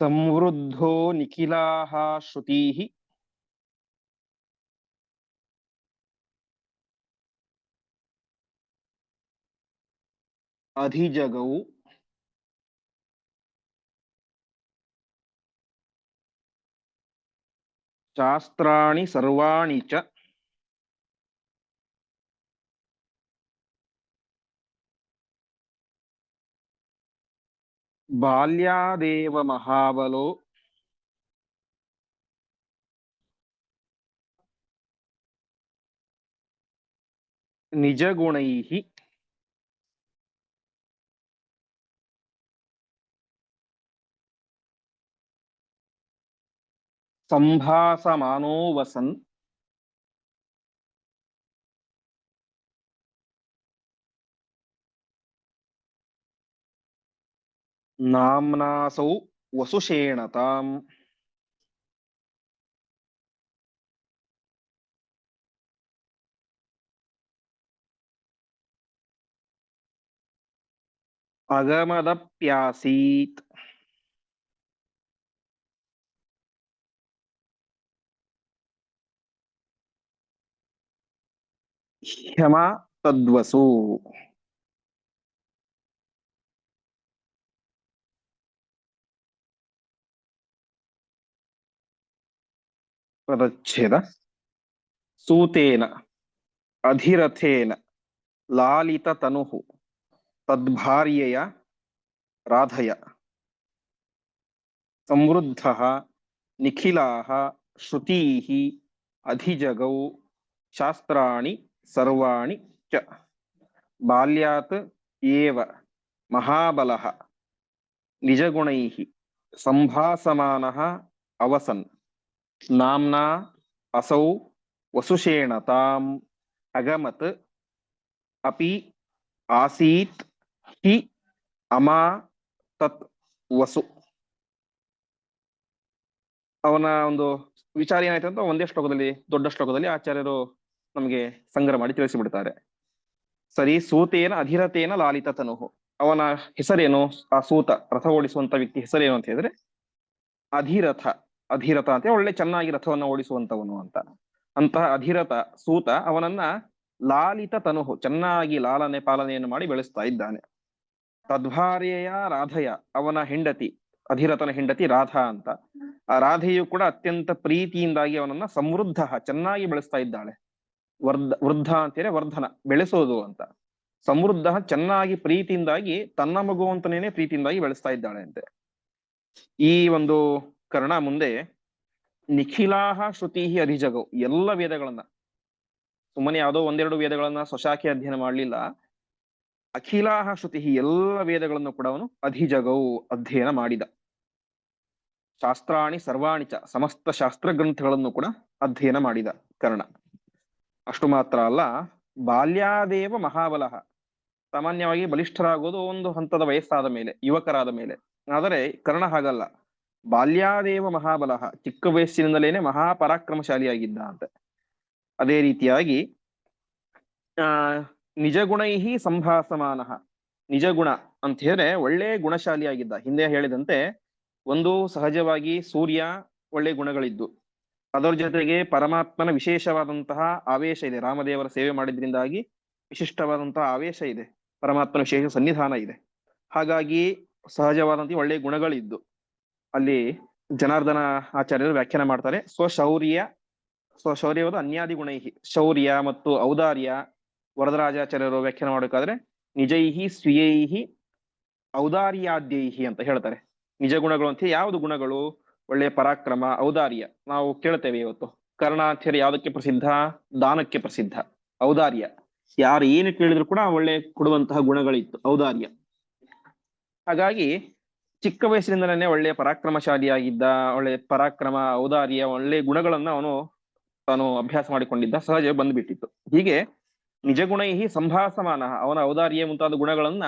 ಸಂವೃದ್ಧೋ ನಿಖಿಲಾಹ ಶ್ರುತೀಃ ಅಧಿಜಗೌ ಶಾಸ್ತ್ರಾಣಿ ಸರ್ವಾಣಿ ಚ ಬಾಲ್ಯಾದೇವ ಮಹಾಬಲೋ ನಿಜಗುಣೈಃ ಸಂಭಾಸಮಾನೋ ವಸನ್ ನಾಮ್ನಾಸೌ ವಸುಷೇಣತಾಂ ಅಗಮದಪ್ಯಾಸೀತ್ ಹ್ಯಮ ತದ್ವಸು ಪದಚ್ಛೇದ ಸೂತೇನ ಅಧಿರಥೇನ ಲಾಲಿತ ತನುಹು ತದ್ಭಾರ್ಯೆಯ ರಾಧಯ ಸಮೃದ್ಧ ನಿಖಿಲಾಹ ಶ್ರುತೀಃ ಅಧಿಜಗೌ ಶಾಸ್ತ್ರಾಣಿ ಸರ್ವಾಣಿ ಚ. ಬಾಲ್ಯಾತ್ ಏವ ಮಹಾಬಲಃ ನಿಜಗುಣೈಃ ಸಂಭಾಸಮಾನಃ ಅವಸನ್. ನಾಮ್ನಾ ಅಸೌ ವಸುಷೇಣತಾಂ ಅಗಮತ್ ಅಪಿ ಆಸೀತ್ ಹಿ ಅಮಾ ತತ್ ವಸು. ಅವನ ಒಂದು ವಿಚಾರ ಏನಾಯ್ತು ಅಂತ ಒಂದೇ ಶ್ಲೋಕದಲ್ಲಿ, ದೊಡ್ಡ ಶ್ಲೋಕದಲ್ಲಿ ಆಚಾರ್ಯರು ನಮಗೆ ಸಂಗ್ರಹ ಮಾಡಿ ತಿಳಿಸಿಬಿಡ್ತಾರೆ. ಸರಿ ಸೂತೇನ ಅಧಿರತೇನ ಲಾಲಿತ ತನುಹು ಅವನ ಹೆಸರೇನು? ಆ ಸೂತ ರಥ ಓಡಿಸುವಂತ ವ್ಯಕ್ತಿ ಹೆಸರೇನು ಅಂತ ಹೇಳಿದ್ರೆ, ಅಧಿರಥ. ಅಧಿರಥ ಅಂತ ಒಳ್ಳೆ ಚೆನ್ನಾಗಿ ರಥವನ್ನ ಓಡಿಸುವಂತವನು ಅಂತ. ಅಂತಹ ಅಧಿರಥ ಸೂತ ಅವನನ್ನ ಲಾಲಿತ ತನುಹು ಚೆನ್ನಾಗಿ ಲಾಲನೆ ಪಾಲನೆಯನ್ನು ಮಾಡಿ ಬೆಳೆಸ್ತಾ ಇದ್ದಾನೆ. ತದ್ಭಾರ್ಯೆಯ ರಾಧಯ, ಅವನ ಹೆಂಡತಿ, ಅಧಿರಥನ ಹೆಂಡತಿ ರಾಧಾ ಅಂತ. ಆ ರಾಧೆಯು ಕೂಡ ಅತ್ಯಂತ ಪ್ರೀತಿಯಿಂದಾಗಿ ಅವನನ್ನ ಸಮೃದ್ಧ, ಚೆನ್ನಾಗಿ ಬೆಳೆಸ್ತಾ ಇದ್ದಾಳೆ. ವರ್ಧ, ವೃದ್ಧ ಅಂತೇಳಿ ವರ್ಧನ, ಬೆಳೆಸೋದು ಅಂತ. ಸಮೃದ್ಧ ಚೆನ್ನಾಗಿ ಪ್ರೀತಿಯಿಂದಾಗಿ ತನ್ನ ಮಗು ಅಂತನೇನೆ ಪ್ರೀತಿಯಿಂದಾಗಿ ಬೆಳೆಸ್ತಾ ಇದ್ದಾಳೆ ಅಂತೆ ಈ ಒಂದು ಕರ್ಣ ಮುಂದೆ ನಿಖಿಲಾಹ ಶ್ರುತಿ ಅಧಿಜಗವು ಎಲ್ಲ ವೇದಗಳನ್ನ. ಸುಮ್ಮನೆ ಯಾವುದೋ ಒಂದೆರಡು ವೇದಗಳನ್ನ ಸ್ವಶಾಖೆ ಅಧ್ಯಯನ ಮಾಡಲಿಲ್ಲ. ಅಖಿಲಾಹ ಶ್ರುತಿ ಎಲ್ಲ ವೇದಗಳನ್ನು ಕೂಡ ಅವನು ಅಧಿಜಗವು ಅಧ್ಯಯನ ಮಾಡಿದ. ಶಾಸ್ತ್ರಾಣಿ, ಸರ್ವಾಣಿ ಚ, ಸಮಸ್ತ ಶಾಸ್ತ್ರ ಗ್ರಂಥಗಳನ್ನು ಕೂಡ ಅಧ್ಯಯನ ಮಾಡಿದ ಕರ್ಣ. ಅಷ್ಟು ಮಾತ್ರ ಅಲ್ಲ, ಬಾಲ್ಯಾದೇವ ಮಹಾಬಲಃ ಸಾಮಾನ್ಯವಾಗಿ ಬಲಿಷ್ಠರಾಗೋದು ಒಂದು ಹಂತದ ವಯಸ್ಸಾದ ಮೇಲೆ, ಯುವಕರಾದ ಮೇಲೆ. ಆದರೆ ಕರ್ಣ ಹಾಗಲ್ಲ. ಬಾಲ್ಯಾದೇವ ಮಹಾಬಲಃ ಚಿಕ್ಕ ವಯಸ್ಸಿನಿಂದಲೇನೆ ಮಹಾಪರಾಕ್ರಮಶಾಲಿಯಾಗಿದ್ದ ಅಂತ. ಅದೇ ರೀತಿಯಾಗಿ, ಆ, ನಿಜಗುಣೈಹಿ ಸಂಭಾಸಮಾನಃ. ನಿಜಗುಣ ಅಂತ ಹೇಳಿದ್ರೆ ಒಳ್ಳೆ ಗುಣಶಾಲಿಯಾಗಿದ್ದ. ಹಿಂದೆ ಹೇಳಿದಂತೆ ಒಂದು ಸಹಜವಾಗಿ ಸೂರ್ಯ ಒಳ್ಳೆ ಗುಣಗಳಿದ್ದು. ಅದರ ಜೊತೆಗೆ ಪರಮಾತ್ಮನ ವಿಶೇಷವಾದಂತಹ ಆವೇಶ ಇದೆ. ರಾಮದೇವರ ಸೇವೆ ಮಾಡಿದ್ರಿಂದಾಗಿ ವಿಶಿಷ್ಟವಾದಂತಹ ಆವೇಶ ಇದೆ. ಪರಮಾತ್ಮನ ವಿಶೇಷ ಸನ್ನಿಧಾನ ಇದೆ. ಹಾಗಾಗಿ ಸಹಜವಾದಂತಹ ಒಳ್ಳೆ ಗುಣಗಳಿದ್ದು. ಅಲ್ಲಿ ಜನಾರ್ದನ ಆಚಾರ್ಯರು ವ್ಯಾಖ್ಯಾನ ಮಾಡ್ತಾರೆ. ಸ್ವಶೌರ್ಯ, ಸ್ವಶೌರ್ಯವಾದ ಅನ್ಯಾದಿ ಗುಣೈಹಿ. ಶೌರ್ಯ ಮತ್ತು ಔದಾರ್ಯ ವರದರಾಜಾಚಾರ್ಯರು ವ್ಯಾಖ್ಯಾನ ಮಾಡಬೇಕಾದ್ರೆ ನಿಜೈಹಿ, ಸ್ವೀಯೈಹಿ, ಔದಾರ್ಯಾದ್ಯೈಹಿ ಅಂತ ಹೇಳ್ತಾರೆ. ನಿಜ ಗುಣಗಳು ಅಂತ ಯಾವುದು ಗುಣಗಳು? ಒಳ್ಳೆ ಪರಾಕ್ರಮ, ಔದಾರ್ಯ ನಾವು ಕೇಳ್ತೇವೆ ಇವತ್ತು. ಕರ್ಣಾಚಾರ್ಯ ಯಾವುದಕ್ಕೆ ಪ್ರಸಿದ್ಧ? ದಾನಕ್ಕೆ ಪ್ರಸಿದ್ಧ. ಔದಾರ್ಯ. ಯಾರು ಏನು ಕೇಳಿದ್ರು ಕೂಡ ಒಳ್ಳೆ ಕೊಡುವಂತಹ ಗುಣಗಳಿತ್ತು, ಔದಾರ್ಯ. ಹಾಗಾಗಿ ಚಿಕ್ಕ ವಯಸ್ಸಿನಿಂದಲೇ ಒಳ್ಳೆ ಪರಾಕ್ರಮಶಾಲಿಯಾಗಿದ್ದ, ಒಳ್ಳೆ ಪರಾಕ್ರಮ, ಔದಾರ್ಯ, ಒಳ್ಳೆ ಗುಣಗಳನ್ನು ಅವನು, ತಾನು ಅಭ್ಯಾಸ ಮಾಡಿಕೊಂಡಿದ್ದ ಸಹಜ ಬಂದ್ಬಿಟ್ಟಿತ್ತು. ಹೀಗೆ ನಿಜಗುಣೈಹಿ ಸಂಭಾಸಮಾನ ಅವನ ಔದಾರ್ಯ ಮುಂತಾದ ಗುಣಗಳನ್ನ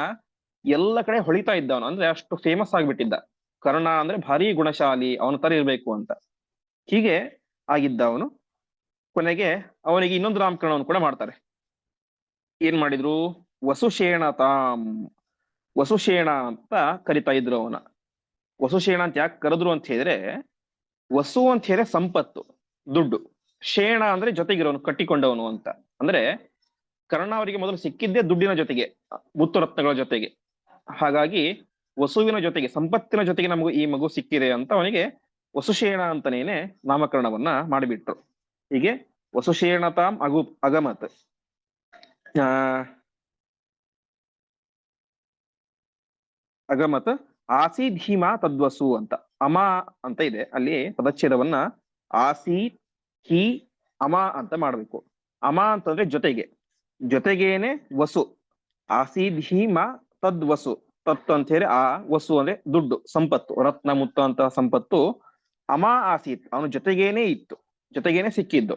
ಎಲ್ಲ ಕಡೆ ಹೊಳಿತಾ ಇದ್ದವನು. ಅಂದ್ರೆ ಅಷ್ಟು ಫೇಮಸ್ ಆಗ್ಬಿಟ್ಟಿದ್ದ. ಕರ್ಣ ಅಂದ್ರೆ ಭಾರಿ ಗುಣಶಾಲಿ, ಅವನ ತರ ಇರಬೇಕು ಅಂತ. ಹೀಗೆ ಆಗಿದ್ದ ಅವನು ಕೊನೆಗೆ ಅವನಿಗೆ ಇನ್ನೊಂದು ನಾಮಕರಣವನ್ನು ಕೂಡ ಮಾಡ್ತಾರೆ. ಏನ್ ಮಾಡಿದ್ರು? ವಸುಶೇಣತಾಂ ವಸುಶೇಣ ಅಂತ ಕರಿತಾ ಇದ್ರು ಅವನ. ವಸುಶೇಣ ಅಂತ ಯಾಕೆ ಕರೆದ್ರು ಅಂತ ಹೇಳಿದ್ರೆ, ವಸು ಅಂತ ಹೇಳಿದ್ರೆ ಸಂಪತ್ತು, ದುಡ್ಡು. ಶೇಣ ಅಂದ್ರೆ ಜೊತೆಗಿರೋನು, ಕಟ್ಟಿಕೊಂಡವನು ಅಂತ. ಅಂದ್ರೆ ಕರ್ಣ ಅವರಿಗೆ ಮೊದಲು ಸಿಕ್ಕಿದ್ದೇ ದುಡ್ಡಿನ ಜೊತೆಗೆ ಮುತ್ತು ರತ್ನಗಳ ಜೊತೆಗೆ. ಹಾಗಾಗಿ ವಸುವಿನ ಜೊತೆಗೆ, ಸಂಪತ್ತಿನ ಜೊತೆಗೆ ನಮಗೂ ಈ ಮಗು ಸಿಕ್ಕಿದೆ ಅಂತ ಅವನಿಗೆ ವಸುಶೇಣ ಅಂತನೇನೆ ನಾಮಕರಣವನ್ನ ಮಾಡಿಬಿಟ್ರು. ಹೀಗೆ ವಸುಶೇಣತಾಂ ಅಗು ಅಗಮತ್. ಆ, ಅಗಮತ್ ಆಸಿ ಧೀಮಾ ತದ್ವಸು ಅಂತ. ಅಮ ಅಂತ ಇದೆ. ಅಲ್ಲಿ ಪದಚ್ಛೇದವನ್ನ ಆಸಿ ಹಿ, ಅಮ ಅಂತ ಮಾಡ್ಬೇಕು. ಅಮ ಅಂತಂದ್ರೆ ಜೊತೆಗೆ. ಜೊತೆಗೇನೆ ವಸು. ಆಸಿ ಧೀಮ ತದ್ವಸು. ತತ್ ಅಂತ ಹೇಳಿ ಆ ವಸ್ತು ಅಂದ್ರೆ ದುಡ್ಡು, ಸಂಪತ್ತು ರತ್ನ ಮುತ್ತ ಅಂತ ಸಂಪತ್ತು ಅಮ ಆಸೀತ್. ಅವನ ಜೊತೆಗೇನೆ ಇತ್ತು, ಜೊತೆಗೇನೆ ಸಿಕ್ಕಿದ್ದು.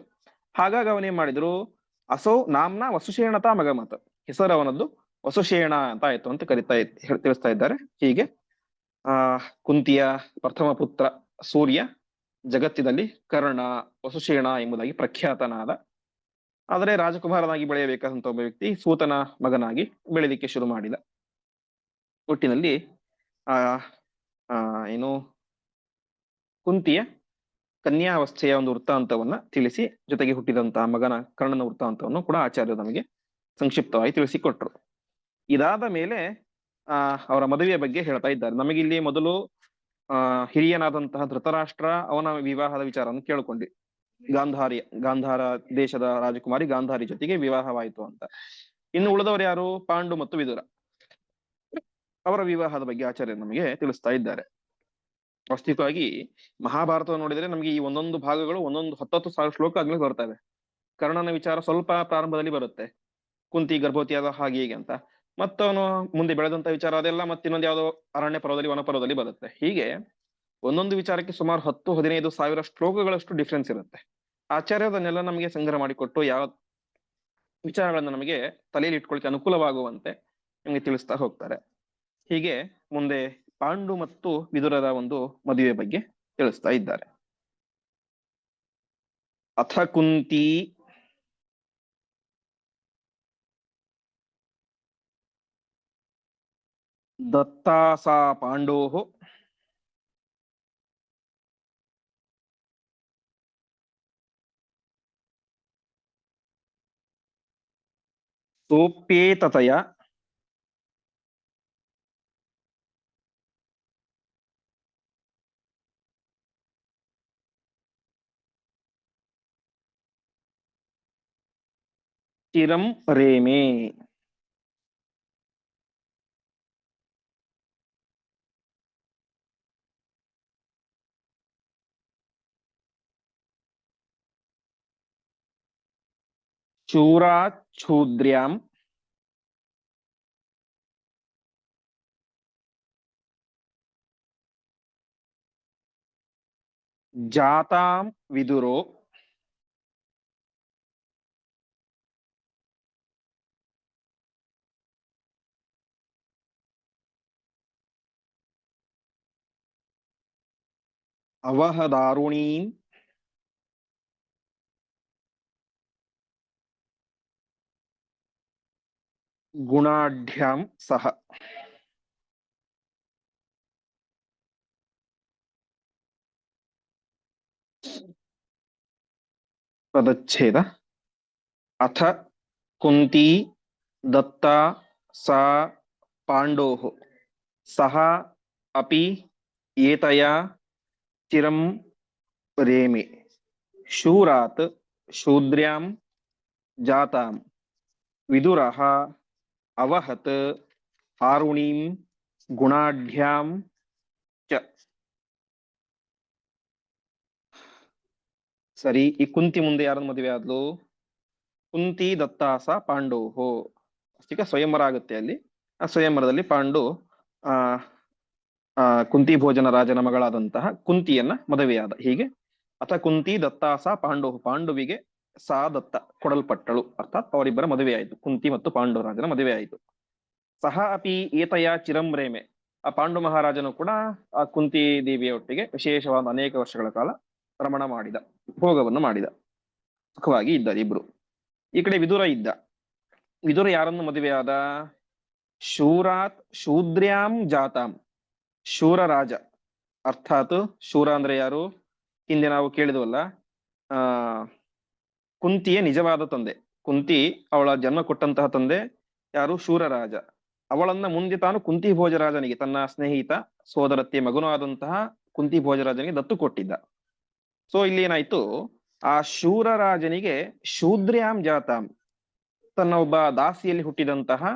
ಹಾಗಾಗಿ ಅವನೇನ್ ಮಾಡಿದ್ರು? ಅಸೋ ನಾಮ್ನ ವಸುಶೇಣತಾ ಮಗಮತ. ಹೆಸರು ಅವನದ್ದು ವಸುಶೇಣ ಅಂತ ಆಯ್ತು ಅಂತ ಕರಿತಾ ತಿಳಿಸ್ತಾ ಇದ್ದಾರೆ. ಹೀಗೆ, ಆ, ಕುಂತಿಯ ಪ್ರಥಮ ಪುತ್ರ ಸೂರ್ಯ ಜಗತ್ತಿನಲ್ಲಿ ಕರ್ಣ, ವಸುಶೇಣ ಎಂಬುದಾಗಿ ಪ್ರಖ್ಯಾತನಾದ. ಆದರೆ ರಾಜಕುಮಾರನಾಗಿ ಬೆಳೆಯಬೇಕಾದಂತ ಒಬ್ಬ ವ್ಯಕ್ತಿ ಸೂತನ ಮಗನಾಗಿ ಬೆಳೆಯಲಿಕ್ಕೆ ಶುರು ಮಾಡಿದ. ಒಟ್ಟಿನಲ್ಲಿ, ಆ ಏನು, ಕುಂತಿಯ ಕನ್ಯಾವಸ್ಥೆಯ ಒಂದು ವೃತ್ತಾಂತವನ್ನ ತಿಳಿಸಿ, ಜೊತೆಗೆ ಹುಟ್ಟಿದಂತಹ ಮಗನ ಕರ್ಣನ ವೃತ್ತಾಂತವನ್ನು ಕೂಡ ಆಚಾರ್ಯರು ನಮಗೆ ಸಂಕ್ಷಿಪ್ತವಾಗಿ ತಿಳಿಸಿಕೊಟ್ರು. ಇದಾದ ಮೇಲೆ, ಆ, ಅವರ ಮದುವೆಯ ಬಗ್ಗೆ ಹೇಳ್ತಾ ಇದ್ದಾರೆ. ನಮಗಿಲ್ಲಿ ಮೊದಲು, ಆ, ಹಿರಿಯನಾದಂತಹ ಧೃತರಾಷ್ಟ್ರ ಅವನ ವಿವಾಹದ ವಿಚಾರವನ್ನು ಕೇಳಿಕೊಂಡ್ವಿ ಗಾಂಧಾರಿ, ಗಾಂಧಾರ ದೇಶದ ರಾಜಕುಮಾರಿ ಗಾಂಧಾರಿ ಜೊತೆಗೆ ವಿವಾಹವಾಯಿತು ಅಂತ. ಇನ್ನು ಉಳಿದವರು ಯಾರು? ಪಾಂಡು ಮತ್ತು ವಿದುರ. ಅವರ ವಿವಾಹದ ಬಗ್ಗೆ ಆಚಾರ್ಯರು ನಮಗೆ ತಿಳಿಸ್ತಾ ಇದ್ದಾರೆ. ವಾಸ್ತವಿಕವಾಗಿ ಮಹಾಭಾರತ ನೋಡಿದ್ರೆ ನಮಗೆ ಈ ಒಂದೊಂದು ಭಾಗಗಳು, ಒಂದೊಂದು ಹತ್ತತ್ತು ಸಾವಿರ ಶ್ಲೋಕ ಆಗ್ಲಿ ಬರ್ತವೆ ಕರ್ಣನ ವಿಚಾರ ಸ್ವಲ್ಪ ಪ್ರಾರಂಭದಲ್ಲಿ ಬರುತ್ತೆ. ಕುಂತಿ ಗರ್ಭವತಿಯಾದ ಹಾಗೆ ಹೀಗೆ ಅಂತ. ಮತ್ತವನು ಮುಂದೆ ಬೆಳೆದಂತ ವಿಚಾರ ಅದೆಲ್ಲ ಮತ್ತೆ ಇನ್ನೊಂದು ಯಾವುದೋ ಅರಣ್ಯ ಪರ್ವದಲ್ಲಿ, ವನಪರ್ವದಲ್ಲಿ ಬರುತ್ತೆ. ಹೀಗೆ ಒಂದೊಂದು ವಿಚಾರಕ್ಕೆ ಸುಮಾರು ಹತ್ತು, ಹದಿನೈದು ಸಾವಿರ ಶ್ಲೋಕಗಳಷ್ಟು ಡಿಫ್ರೆನ್ಸ್ ಇರುತ್ತೆ. ಆಚಾರ್ಯದನ್ನೆಲ್ಲ ನಮಗೆ ಸಂಗ್ರಹ ಮಾಡಿಕೊಟ್ಟು ಯಾವ ವಿಚಾರಗಳನ್ನ ನಮಗೆ ತಲೆಯಲ್ಲಿ ಇಟ್ಕೊಳ್ಕೆ ಅನುಕೂಲವಾಗುವಂತೆ ನಮಗೆ ತಿಳಿಸ್ತಾ ಹೋಗ್ತಾರೆ. ಹೀಗೆ ಮುಂದೆ ಪಾಂಡು ಮತ್ತು ವಿದುರದ ಒಂದು ಮದುವೆ ಬಗ್ಗೆ ತಿಳಿಸ್ತಾ ಇದ್ದಾರೆ. ಅಥ ಕುಂತಿ ದತ್ತಾಸ ಪಾಂಡೋ ಸೋಪ್ಯೇತತಯ ಚಿರಂ ರೇಮೆ ಶೂರಾಚ್ಛೂದ್ರ್ಯಾಂ ಜಾತಾಂ ವಿದುರೋ ಅವಹದಾರುಣೀಂ ಗುಣಾಢ್ಯಾಂ ಸಹ ಪದಚ್ಛೇದ ಅಥ ಕುಂತಿ ದತ್ತಾ ಸಾ ಪಾಂಡೋಃ ಸಹ ಅಪಿ ಏತಯಾ ಚಿರಂ ರೇಮಿ ಶೂರಾತ್ ಶೂದ್ರ್ಯಾಂ ಜಾತಾಂ ವಿದುರಃ ಅವಹತ್ ಆರುಣೀಂ ಗುಣಾಢ್ಯಾಂ ಚ ಸರಿ ಈ ಕುಂತಿ ಮುಂದೆ ಯಾರನ್ನ ಮದುವೆ ಆದ್ಲು? ಕುಂತಿ ದತ್ತಾಸ ಪಾಂಡೋಹೋ. ಸ್ವಯಂವರ ಆಗುತ್ತೆ ಅಲ್ಲಿ. ಆ ಸ್ವಯಂವರದಲ್ಲಿ ಪಾಂಡು, ಆ ಆ, ಕುಂತಿ ಭೋಜನ ರಾಜನ ಮಗಳಾದಂತಹ ಕುಂತಿಯನ್ನ ಮದುವೆಯಾದ. ಹೀಗೆ ಅಥ ಕುಂತಿ ದತ್ತಾಸ ಪಾಂಡು ಪಾಂಡುವಿಗೆ ಸಾ ದತ್ತ ಕೊಡಲ್ಪಟ್ಟಳು. ಅರ್ಥಾತ್ ಅವರಿಬ್ಬರ ಮದುವೆಯಾಯಿತು. ಕುಂತಿ ಮತ್ತು ಪಾಂಡು ರಾಜನ ಮದುವೆ ಆಯಿತು ಸಹ ಅಪಿ ಏತಯ ಚಿರಂ ರೇಮೆ. ಆ ಪಾಂಡು ಮಹಾರಾಜನು ಕೂಡ ಆ ಕುಂತಿ ದೇವಿಯ ಒಟ್ಟಿಗೆ ವಿಶೇಷವಾದ ಅನೇಕ ವರ್ಷಗಳ ಕಾಲ ರಮಣ ಮಾಡಿದ, ಭೋಗವನ್ನು ಮಾಡಿದ. ಸುಖವಾಗಿ ಇದ್ದಾರೆ ಇಬ್ರು. ಈ ಕಡೆ ವಿದುರ ಇದ್ದ. ವಿದುರ ಯಾರನ್ನು ಮದುವೆಯಾದ? ಶೂರಾತ್ ಶೂದ್ರ್ಯಾಂ ಜಾತಾಂ. ಶೂರ ರಾಜ ಅರ್ಥಾತ್ ಶೂರ ಅಂದ್ರೆ ಯಾರು? ಹಿಂದೆ ನಾವು ಕೇಳಿದ್ವಲ್ಲ, ಆ, ಕುಂತಿಯ ನಿಜವಾದ ತಂದೆ. ಕುಂತಿ ಅವಳ ಜನ್ಮ ಕೊಟ್ಟಂತಹ ತಂದೆ ಯಾರು? ಶೂರರಾಜ. ಅವಳನ್ನ ಮುಂದೆ ತಾನು ಕುಂತಿ ಭೋಜರಾಜನಿಗೆ, ತನ್ನ ಸ್ನೇಹಿತ, ಸೋದರತ್ತೆ, ಮಗನೂ ಆದಂತಹ ಕುಂತಿ ಭೋಜರಾಜನಿಗೆ ದತ್ತು ಕೊಟ್ಟಿದ್ದ. ಸೊ ಇಲ್ಲಿ ಏನಾಯ್ತು? ಆ ಶೂರರಾಜನಿಗೆ ಶೂದ್ರ್ಯಾಂ ಜಾತಾಂ ತನ್ನ ಒಬ್ಬ ದಾಸಿಯಲ್ಲಿ ಹುಟ್ಟಿದಂತಹ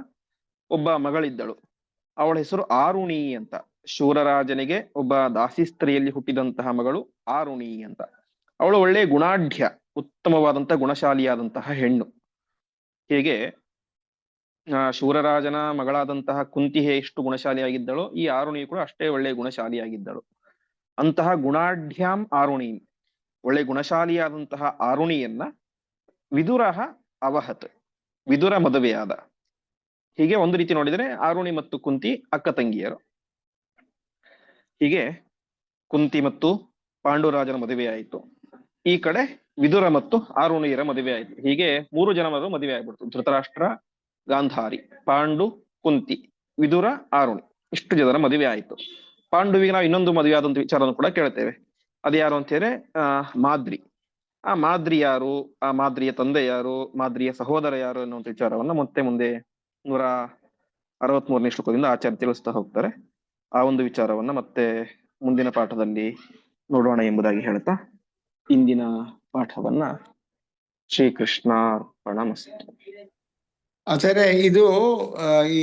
ಒಬ್ಬ ಮಗಳಿದ್ದಳು. ಅವಳ ಹೆಸರು ಆರುಣಿ ಅಂತ. ಶೂರರಾಜನಿಗೆ ಒಬ್ಬ ದಾಸಿ ಸ್ತ್ರೀಯಲ್ಲಿ ಹುಟ್ಟಿದಂತಹ ಮಗಳು ಆರುಣಿ ಅಂತ. ಅವಳು ಒಳ್ಳೆ ಗುಣಾಢ್ಯ ಉತ್ತಮವಾದಂತಹ ಗುಣಶಾಲಿಯಾದಂತಹ ಹೆಣ್ಣು. ಹೀಗೆ ಶೂರರಾಜನ ಮಗಳಾದಂತಹ ಕುಂತಿ ಎಷ್ಟು ಗುಣಶಾಲಿಯಾಗಿದ್ದಳೋ, ಈ ಆರುಣಿ ಕೂಡ ಅಷ್ಟೇ ಒಳ್ಳೆ ಗುಣಶಾಲಿಯಾಗಿದ್ದಳು. ಅಂತಹ ಗುಣಾಢ್ಯಾಂ ಆರುಣಿ. ಒಳ್ಳೆ ಗುಣಶಾಲಿಯಾದಂತಹ ಆರುಣಿಯನ್ನ ವಿದುರಹ ಅವಹತ್, ವಿದುರ ಮದುವೆಯಾದ. ಹೀಗೆ ಒಂದು ರೀತಿ ನೋಡಿದರೆ ಆರುಣಿ ಮತ್ತು ಕುಂತಿ ಅಕ್ಕ ತಂಗಿಯರು. ಹೀಗೆ ಕುಂತಿ ಮತ್ತು ಪಾಂಡುರಾಜನ ಮದುವೆ ಆಯಿತು. ಈ ಕಡೆ ವಿದುರ ಮತ್ತು ಆರುಣಿಯರ ಮದುವೆ ಆಯಿತು. ಹೀಗೆ ಮೂರು ಜನರು ಮದುವೆ ಆಗ್ಬಿಡ್ತು. ಧೃತರಾಷ್ಟ್ರ, ಗಾಂಧಾರಿ, ಪಾಂಡು, ಕುಂತಿ, ವಿದುರ, ಆರುಣಿ. ಇಷ್ಟು ಜನರ ಮದುವೆ ಆಯಿತು. ಪಾಂಡುವಿಗೆ ನಾವು ಇನ್ನೊಂದು ಮದುವೆ ಆದಂತ ವಿಚಾರವನ್ನು ಕೂಡ ಕೇಳ್ತೇವೆ. ಅದ್ಯಾರು ಅಂತ ಹೇಳಿದ್ರೆ ಆ, ಮಾದ್ರಿ. ಆ ಮಾದ್ರಿ ಯಾರು? ಆ ಮಾದ್ರಿಯ ತಂದೆ ಯಾರು? ಮಾದ್ರಿಯ ಸಹೋದರ ಯಾರು ಅನ್ನುವಂಥ ವಿಚಾರವನ್ನ ಮತ್ತೆ ಮುಂದೆ ನೂರ ಅರವತ್ ಮೂರನೇ ಶ್ಲೋಕದಿಂದ ಆಚಾರ್ಯ ತಿಳಿಸ್ತಾ ಹೋಗ್ತಾರೆ. ಆ ಒಂದು ವಿಚಾರವನ್ನ ಮತ್ತೆ ಮುಂದಿನ ಪಾಠದಲ್ಲಿ ನೋಡೋಣ ಎಂಬುದಾಗಿ ಹೇಳ್ತಾ ಇಂದಿನ ಪಾಠವನ್ನ ಶ್ರೀಕೃಷ್ಣಾರ್ಪಣ ಮಸ್ತ್ ಆಚಾರ್ಯ, ಇದು ಈ